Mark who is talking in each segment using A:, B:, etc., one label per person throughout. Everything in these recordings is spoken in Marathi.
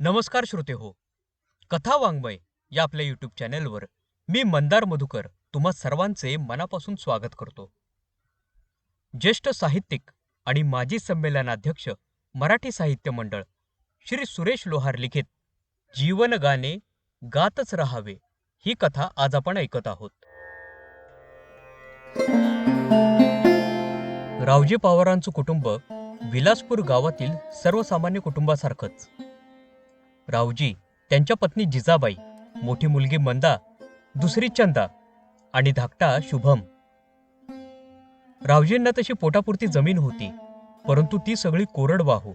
A: नमस्कार श्रोते हो. कथा वाङ्मय या आपल्या यूट्यूब चॅनेलवर मी मंदार मधुकर तुम्हा सर्वांचे मनापासून स्वागत करतो. ज्येष्ठ साहित्यिक आणि माजी संमेलनाध्यक्ष मराठी साहित्य मंडळ श्री सुरेश लोहार लिखित जीवन गाणे गातच राहावे ही कथा आज आपण ऐकत आहोत. रावजी पवारांचं कुटुंब विलासपूर गावातील सर्वसामान्य कुटुंबासारखंच. रावजी त्यांच्या पत्नी जिजाबाई मोठी मुलगी मंदा दुसरी चंदा आणि धाकटा शुभम. रावजींना तशी पोटापुरती जमीन होती परंतु ती सगळी कोरडवाहू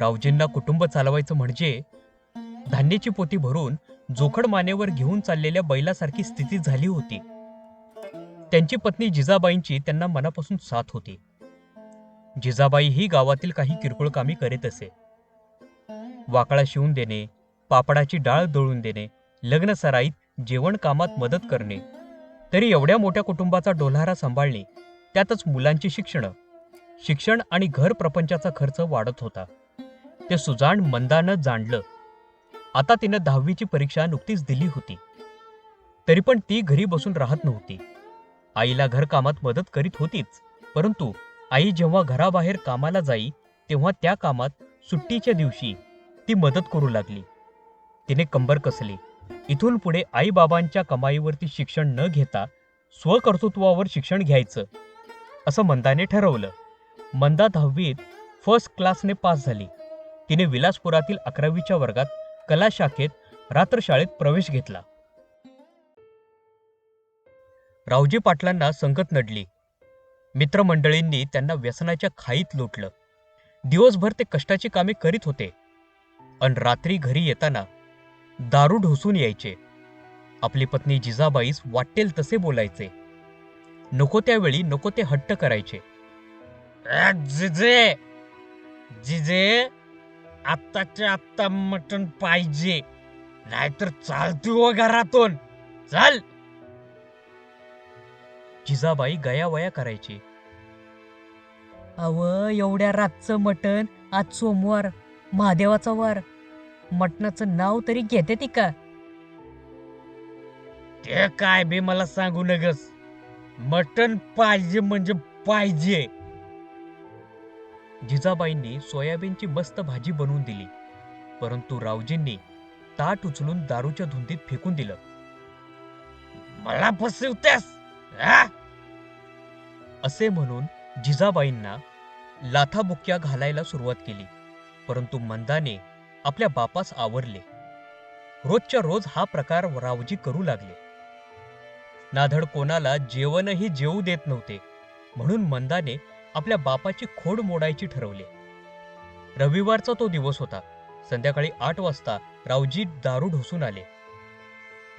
A: रावजींना कुटुंब चालवायचं म्हणजे धान्याची पोती भरून जोखड मानेवर घेऊन चाललेल्या बैलासारखी स्थिती झाली होती. त्यांची पत्नी जिजाबाईंची त्यांना मनापासून साथ होती. जिजाबाई ही गावातील काही किरकोळ कामे करीत असे. वाकळा शिवून देणे पापडाची डाळ दळून देणे लग्नसराईत जेवणकामात जेवण कामात मदत करणे. तरी एवढ्या मोठ्या कुटुंबाचा डोलारा सांभाळणे त्यातच मुलांची शिक्षणं. शिक्षण आणि घर प्रपंचाचा खर्च वाढत होता. ते सुजाण मंदानं जाणलं. आता तिनं दहावीची परीक्षा नुकतीच दिली होती. तरी पण ती घरी बसून राहत नव्हती. आईला घरकामात मदत करीत होतीच परंतु आई जेव्हा घराबाहेर कामाला जाई तेव्हा त्या कामात सुट्टीच्या दिवशी ती मदत करू लागली. तिने कंबर कसली. इथून पुढे आईबाबांच्या कमाईवरती शिक्षण न घेता स्वकर्तृत्वावर शिक्षण घ्यायचं असं मंदाने ठरवलं. मंदा दहावीत फर्स्ट क्लासने पास झाली. तिने विलासपुरातील अकरावीच्या वर्गात कला शाखेत रात्रशाळेत प्रवेश घेतला. रावजी पाटलांना संगत नडली. मित्रमंडळींनी त्यांना व्यसनाच्या खाईत लोटलं. दिवसभर ते कष्टाची कामे करीत होते. अन रात्री घरी येताना दारू ढोसून यायचे. आपली पत्नी जिजाबाईस वाटेल तसे बोलायचे. नको त्यावेळी नको ते हट्ट करायचे. जिजे! जिजे! आत्ताच्या आत्ता मटण पाहिजे. नाहीतर चालती हो घरातून. चाल. जिजाबाई गयावया करायची.
B: अव एवढ्या रातचं मटण आज सोमवार महादेवाचा वार. मटणाचं नाव तरी घेते ती का?
A: ते काय बे मला सांगू नगस. मटण पाहिजे म्हणजे पाहिजे. जिजाबाईंनी सोयाबीनची मस्त भाजी बनवून दिली. परंतु रावजींनी ताट उचलून दारूच्या धुंदीत फेकून दिलं. मला फसवतेस असे म्हणून जिजाबाईंना लाथाबुक्या घालायला सुरुवात केली. परंतु मंदाने आपल्या बापास आवरले. रोजच्या रोज हा प्रकार रावजी करू लागले. नाधड कोणाला जेवणही जेवू देत नव्हते म्हणून मंदाने आपल्या बापाची खोड मोडायची ठरवले. रविवारचा तो दिवस होता. संध्याकाळी आठ वाजता रावजी दारू ढोसून आले.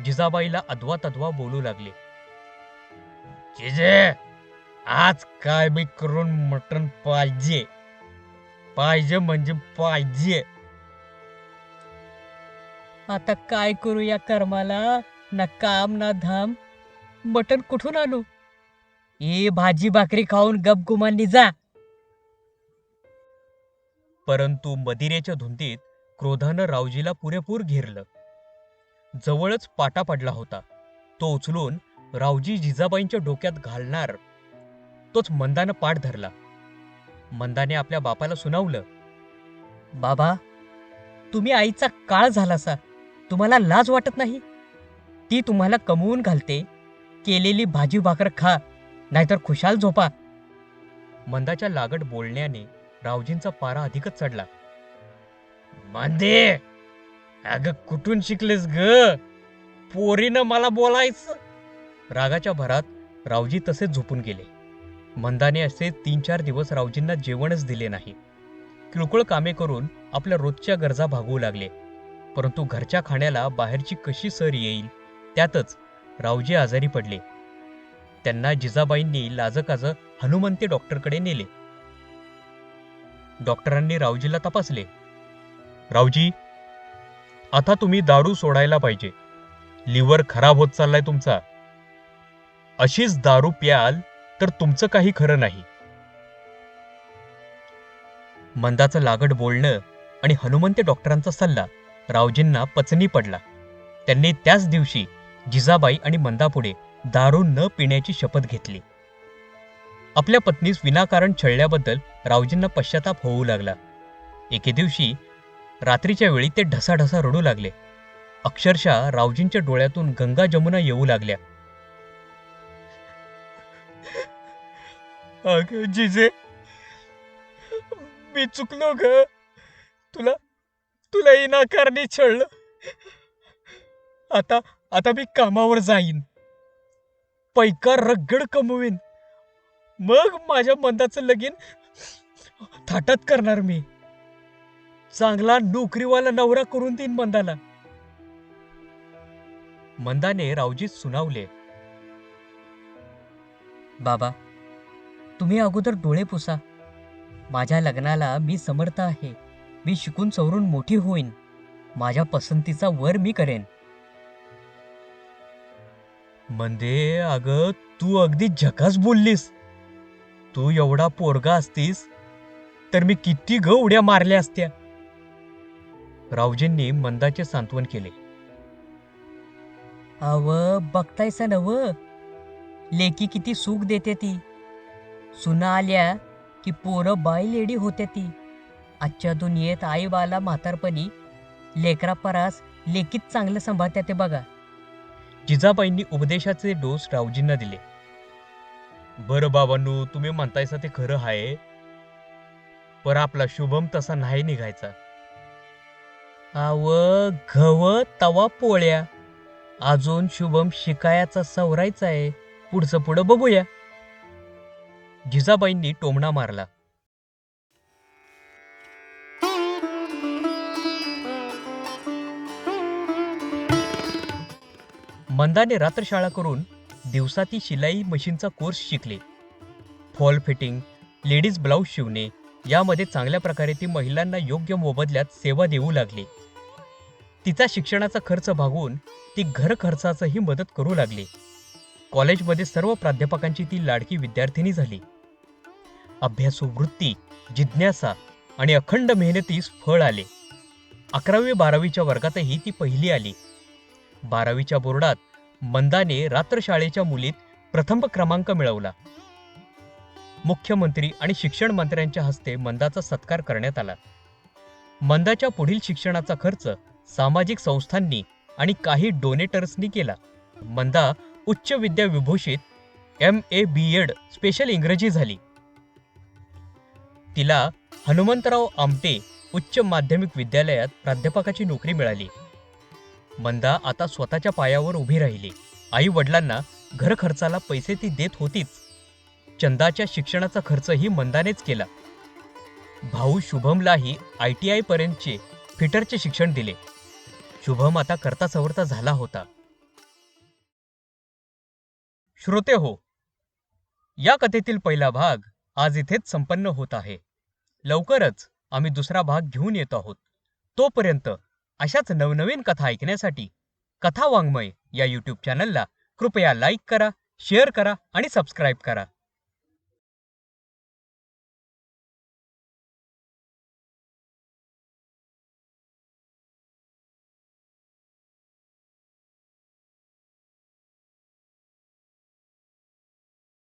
A: जिजाबाईला अदवा तद्वा बोलू लागले. जिजे आज काय मी करून मटण पाहिजे? पाहिजे म्हणजे पाहिजे.
B: आता काय करू या कर्माला? ना काम ना धाम. मटण कुठून आणू? ए भाजी भाकरी खाऊन गपगुमानली जा.
A: परंतु मदिरेच्या धुंदीत क्रोधानं रावजीला पुरेपूर घेरलं. जवळच पाटा पडला होता. तो उचलून रावजी जिजाबाईंच्या डोक्यात घालणार. तोच मंदानं पाठ धरला. मंदाने आपल्या बापाला सुनावलं.
B: बाबा तुम्ही आईचा काळ झालासा. तुम्हाला लाज वाटत नाही? ती तुम्हाला कमवून घालते केलेली भाजी भाकर खा नाहीतर खुशाल झोपा.
A: मंदाच्या लागट बोलण्याने रावजींचा पारा अधिकच चढला. मंदे अग कुठून शिकलेस ग? पोरीनं मला बोलायचं? रागाच्या भरात रावजी तसेच झोपून गेले. मंदाने असे तीन चार दिवस रावजींना जेवणच दिले नाही. किळकुळ कामे करून आपल्या रोजच्या गरजा भागवू लागले. परंतु घरच्या खाण्याला बाहेरची कशी सर येईल? त्यातच रावजी आजारी पडले. त्यांना जिजाबाईंनी लाजकाज हनुमंते डॉक्टरकडे नेले. डॉक्टरांनी रावजीला तपासले. रावजी आता तुम्ही दारू सोडायला पाहिजे. लिव्हर खराब होत चाललाय तुमचा. अशीच दारू प्याल तर तुमचं काही खरं नाही. मंदाचं लागड बोलणं आणि हनुमंते डॉक्टरांचा सल्ला रावजींना पचनी पडला. त्यांनी त्याच दिवशी जिजाबाई आणि मंदापुढे दारू न पिण्याची शपथ घेतली. आपल्या पत्नीस विनाकारण छळल्याबद्दल रावजींना पश्चाताप होऊ लागला. एके दिवशी रात्रीच्या वेळी ते ढसाढसा रडू लागले. अक्षरशः रावजींच्या डोळ्यातून गंगा जमुना येऊ लागल्या. अग जिजे मी चुकलो ग. तुला तुला इनाकारणी छळलं. आता आता मी कामावर जाईन. पैका रगड कमवीन. मग माझ्या मंदाचं लगीन थाटात करणार मी. चांगला नोकरीवाला नवरा करून देईन मंदाला. मंदाने रावजीत सुनावले.
B: बाबा तुम्ही अगोदर डोळे पुसा. माझ्या लग्नाला मी समर्थ आहे. मी शिकून सवरून मोठी होईन. माझ्या पसंतीचा वर मी करेन.
A: मंदे अग तू अगदी झकास बोललीस. तू एवढा पोरगा असतीस तर मी किती ग उड्या मारल्या असत्या. रावजींनी मंदाचे सांत्वन केले.
B: अव बघतायसा नव लेकी किती सुख देते ती. सुना आल्या की पोरं बाय लेडी होते ती. आजच्या दुनियेत आई बाला म्हातारपणी लेकरा परास लेकीत चांगलं सांभाळते ते बघा.
A: जिजाबाईंनी उपदेशाचे डोस रावजींना दिले. बरं बाबांनो तुम्ही म्हणतायसा ते खरं आहे पर आपला शुभम तसा नाही निघायचा.
B: आव घव तवा पोळ्या. अजून शुभम शिकायाचा सवरायचा आहे. पुढचं पुढं बघूया.
A: जिजाबाईंनी टोमणा मारला. मंदाने रात्रशाळा करून दिवसा ती शिलाई मशीनचा कोर्स शिकले. फॉल फिटिंग लेडीज ब्लाऊज शिवणे यामध्ये चांगल्या प्रकारे ती महिलांना योग्य मोबदल्यात सेवा देऊ लागली. तिचा शिक्षणाचा खर्च भागवून ती घर खर्चाचंही मदत करू लागली. कॉलेजमध्ये सर्व प्राध्यापकांची ती लाडकी विद्यार्थिनी झाली. अभ्यासू वृत्ती जिज्ञासा आणि अखंड मेहनतीस फळ आले. अकरावी बारावीच्या वर्गातही ती पहिली आली. बारावीच्या बोर्डात मंदाने रात्रशाळेच्या मुलीत प्रथम क्रमांक मिळवला. मुख्यमंत्री आणि शिक्षण मंत्र्यांच्या हस्ते मंदाचा सत्कार करण्यात आला. मंदाच्या पुढील शिक्षणाचा खर्च सामाजिक संस्थांनी आणि काही डोनेटर्सनी केला. मंदा उच्च विद्या विभूषित M A B Ed special इंग्रजी झाली. तिला हनुमंतराव आमटे उच्च माध्यमिक विद्यालयात प्राध्यापकाची नोकरी मिळाली. मंदा आता स्वतःच्या पायावर उभी राहिली. आई वडिलांना घर खर्चाला पैसे ती देत होतीच. चंदाच्या शिक्षणाचा खर्चही मंदानेच केला. भाऊ शुभमलाही आय टी आय पर्यंतचे फिटरचे शिक्षण दिले. शुभम आता करता सवरता झाला होता. श्रोते हो या कथेतील पहिला भाग आज इथेच संपन्न होत आहे. लवकरच आम्ही दुसरा भाग घेऊन येतो आहोत. तोपर्यंत अशाच नवनवीन कथा ऐकण्यासाठी कथा वाङ्मय या यूट्यूब चॅनलला कृपया लाईक करा शेअर करा आणि सबस्क्राईब करा.